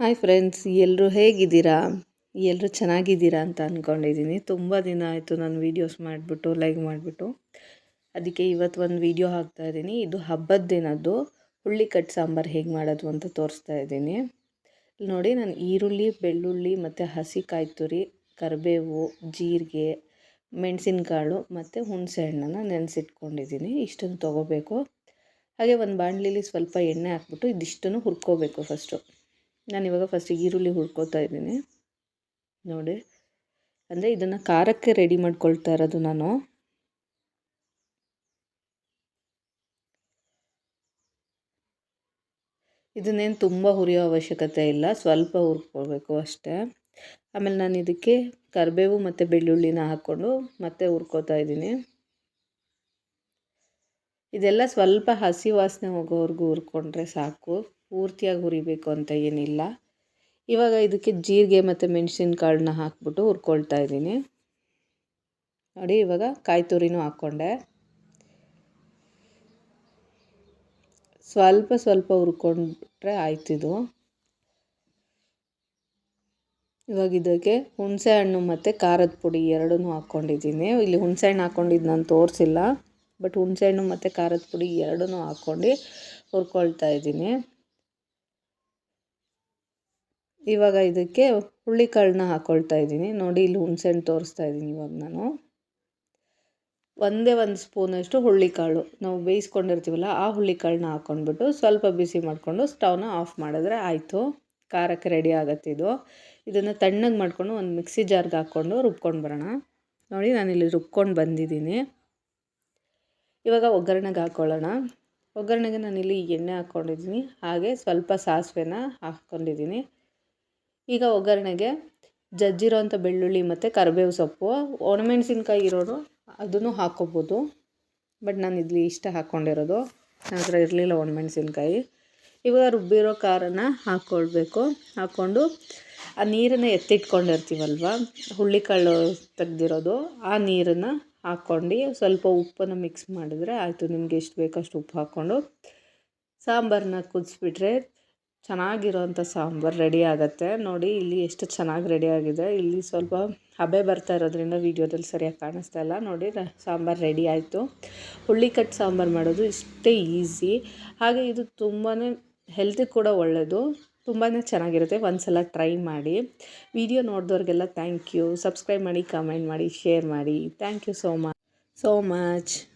Hi friends ಎಲ್ಲರೂ ಹೇಗಿದ್ದೀರಾ? ಎಲ್ಲರೂ ಚೆನ್ನಾಗಿದ್ದೀರಾ ಅಂತ ಅಂದ್ಕೊಂಡಿದ್ದೀನಿ ತುಂಬ ದಿನ ಆಯಿತು ನಾನು ವೀಡಿಯೋಸ್ ಮಾಡಿಬಿಟ್ಟು ಲೈಕ್ ಮಾಡಿಬಿಟ್ಟು. ಅದಕ್ಕೆ ಇವತ್ತು ಒಂದು ವೀಡಿಯೋ ಹಾಕ್ತಾ ಇದ್ದೀನಿ. ಇದು ಹಬ್ಬದ ದಿನದ್ದು. ಹುಳ್ಳಿ ಕಟ್ ಸಾಂಬಾರು ಹೇಗೆ ಮಾಡೋದು ಅಂತ ತೋರಿಸ್ತಾ ಇದ್ದೀನಿ. ನೋಡಿ, ನಾನು ಈರುಳ್ಳಿ, ಬೆಳ್ಳುಳ್ಳಿ ಮತ್ತು ಹಸಿ ಕಾಯಿ ತುರಿ, ಕರಿಬೇವು, ಜೀರಿಗೆ, ಮೆಣಸಿನಕಾಳು ಮತ್ತು ಹುಣಸೆ ಹಣ್ಣನ್ನು ನೆನೆಸಿಟ್ಕೊಂಡಿದ್ದೀನಿ. ಇಷ್ಟನ್ನು ತೊಗೋಬೇಕು. ಹಾಗೆ ಒಂದು ಬಾಣಲಿಲಿ ಸ್ವಲ್ಪ ಎಣ್ಣೆ ಹಾಕ್ಬಿಟ್ಟು ಇದಿಷ್ಟನ್ನು ಹುರ್ಕೋಬೇಕು ಫಸ್ಟು ನಾನು ಇವಾಗ ಫಸ್ಟ್ ಈರುಳ್ಳಿ ಹುರ್ಕೋತಾ ಇದ್ದೀನಿ. ನೋಡಿ, ಅಂದರೆ ಇದನ್ನು ಖಾರಕ್ಕೆ ರೆಡಿ ಮಾಡ್ಕೊಳ್ತಾ ಇರೋದು ನಾನು. ಇದನ್ನೇನು ತುಂಬ ಹುರಿಯೋ ಅವಶ್ಯಕತೆ ಇಲ್ಲ, ಸ್ವಲ್ಪ ಹುರ್ಕೊಳ್ಬೇಕು ಅಷ್ಟೇ. ಆಮೇಲೆ ನಾನು ಇದಕ್ಕೆ ಕರಿಬೇವು ಮತ್ತು ಬೆಳ್ಳುಳ್ಳಿನ ಹಾಕ್ಕೊಂಡು ಮತ್ತೆ ಹುರ್ಕೋತಾ ಇದ್ದೀನಿ. ಇದೆಲ್ಲ ಸ್ವಲ್ಪ ಹಸಿ ವಾಸನೆ ಹೋಗೋವರೆಗೂ ಹುರ್ಕೊಂಡ್ರೆ ಸಾಕು. ಪೂರ್ತಿಯಾಗಿ ಹುರಿಬೇಕು ಅಂತ ಏನಿಲ್ಲ. ಇವಾಗ ಇದಕ್ಕೆ ಜೀರಿಗೆ ಮತ್ತು ಮೆಣಸಿನ್ಕಾಳನ್ನ ಹಾಕ್ಬಿಟ್ಟು ಹುರ್ಕೊಳ್ತಾ ಇದ್ದೀನಿ. ನೋಡಿ, ಇವಾಗ ಕಾಯಿ ತುರಿನೂ ಹಾಕ್ಕೊಂಡೆ. ಸ್ವಲ್ಪ ಸ್ವಲ್ಪ ಹುರ್ಕೊಂಡ್ರೆ ಆಯ್ತಿದು ಇವಾಗ ಇದಕ್ಕೆ ಹುಣಸೆ ಹಣ್ಣು ಮತ್ತು ಖಾರದ ಪುಡಿ ಎರಡೂ ಹಾಕ್ಕೊಂಡಿದ್ದೀನಿ. ಇಲ್ಲಿ ಹುಣಸೆ ಹಣ್ಣು ಹಾಕ್ಕೊಂಡಿದ್ದು ನಾನು ತೋರಿಸಿಲ್ಲ. ಬಟ್ ಹುಣಸೆಹಣ್ಣು ಮತ್ತು ಖಾರದ ಪುಡಿ ಎರಡೂ ಹಾಕ್ಕೊಂಡು ಹುರ್ಕೊಳ್ತಾ ಇದ್ದೀನಿ. ಇವಾಗ ಇದಕ್ಕೆ ಹುಳ್ಳಿಕಾಳನ್ನ ಹಾಕ್ಕೊಳ್ತಾ ಇದ್ದೀನಿ. ನೋಡಿ, ಇಲ್ಲಿ ಹುಣಸೆಹಣ್ಣು ತೋರಿಸ್ತಾ ಇದ್ದೀನಿ ಇವಾಗ ನಾನು. ಒಂದೇ ಒಂದು ಸ್ಪೂನಷ್ಟು ಹುಳ್ಳಿಕಾಳು ನಾವು ಬೇಯಿಸ್ಕೊಂಡಿರ್ತೀವಲ್ಲ, ಆ ಹುಳ್ಳಿಕಾಳನ್ನ ಹಾಕ್ಕೊಂಡ್ಬಿಟ್ಟು ಸ್ವಲ್ಪ ಬಿಸಿ ಮಾಡಿಕೊಂಡು ಸ್ಟವ್ನ ಆಫ್ ಮಾಡಿದ್ರೆ ಆಯಿತು. ಖಾರಕ್ಕೆ ರೆಡಿ ಆಗುತ್ತೆ ಇದು. ಇದನ್ನು ತಣ್ಣಗೆ ಮಾಡಿಕೊಂಡು ಒಂದು ಮಿಕ್ಸಿ ಜಾರ್ಗೆ ಹಾಕ್ಕೊಂಡು ರುಬ್ಕೊಂಡು ಬರೋಣ. ನೋಡಿ, ನಾನಿಲ್ಲಿ ರುಬ್ಕೊಂಡು ಬಂದಿದ್ದೀನಿ. ಇವಾಗ ಒಗ್ಗರಣೆಗೆ ಹಾಕ್ಕೊಳ್ಳೋಣ ಒಗ್ಗರಣೆಗೆ ನಾನು ಇಲ್ಲಿ ಎಣ್ಣೆ ಹಾಕ್ಕೊಂಡಿದ್ದೀನಿ ಹಾಗೆ ಸ್ವಲ್ಪ ಸಾಸಿವೆನ ಹಾಕ್ಕೊಂಡಿದ್ದೀನಿ ಈಗ ಒಗ್ಗರಣೆಗೆ ಜಜ್ಜಿರೋ ಅಂಥ ಬೆಳ್ಳುಳ್ಳಿ ಮತ್ತು ಕರಿಬೇವು ಸೊಪ್ಪು, ಒಣಮೆಣಸಿನ್ಕಾಯಿ ಇರೋರು ಅದನ್ನು ಹಾಕ್ಕೋಬೋದು ಬಟ್ ನಾನು ಇಲ್ಲಿ ಇಷ್ಟ ಹಾಕ್ಕೊಂಡಿರೋದು ನನ್ನ ಇರಲಿಲ್ಲ ಒಣಮೆಣಸಿನ್ಕಾಯಿ. ಇವಾಗ ರುಬ್ಬಿರೋ ಖಾರನ ಹಾಕ್ಕೊಳ್ಬೇಕು ಹಾಕ್ಕೊಂಡು ಆ ನೀರನ್ನು ಎತ್ತಿಟ್ಕೊಂಡಿರ್ತೀವಲ್ವ ಹುಳ್ಳಿಕಾಳು ತೆಗ್ದಿರೋದು, ಆ ನೀರನ್ನು ಹಾಕ್ಕೊಂಡು ಸ್ವಲ್ಪ ಉಪ್ಪನ್ನು ಮಿಕ್ಸ್ ಮಾಡಿದ್ರೆ ಆಯಿತು, ನಿಮಗೆ ಎಷ್ಟು ಬೇಕೋ ಅಷ್ಟು ಉಪ್ಪು ಹಾಕ್ಕೊಂಡು. ಸಾಂಬಾರನ್ನ ಕುದಿಸ್ಬಿಟ್ರೆ ಚೆನ್ನಾಗಿರೋವಂಥ ಸಾಂಬಾರು ರೆಡಿ ಆಗುತ್ತೆ. ನೋಡಿ, ಇಲ್ಲಿ ಎಷ್ಟು ಚೆನ್ನಾಗಿ ರೆಡಿ ಆಗಿದೆ. ಇಲ್ಲಿ ಸ್ವಲ್ಪ ಹಬೆ ಬರ್ತಾ ಇರೋದ್ರಿಂದ ವೀಡಿಯೋದಲ್ಲಿ ಸರಿಯಾಗಿ ಕಾಣಿಸ್ತಾ ಇಲ್ಲ. ನೋಡಿ ಸಾಂಬಾರು ರೆಡಿ ಆಯಿತು. ಹುಳ್ಳಿ ಕಟ್ ಸಾಂಬಾರು ಮಾಡೋದು ಇಷ್ಟೇ ಈಸಿ ಹಾಗೆ ಇದು ತುಂಬಾ ಹೆಲ್ತಿಗೆ ಕೂಡ ಒಳ್ಳೆಯದು ತುಂಬಾ ಚೆನ್ನಾಗಿರುತ್ತೆ. ಒಂದು ಸಲ ಟ್ರೈ ಮಾಡಿ. ವಿಡಿಯೋ ನೋಡಿದವ್ರಿಗೆಲ್ಲ ಥ್ಯಾಂಕ್ ಯು. ಸಬ್ಸ್ಕ್ರೈಬ್ ಮಾಡಿ, ಕಮೆಂಟ್ ಮಾಡಿ, ಶೇರ್ ಮಾಡಿ. Thank you so much so much.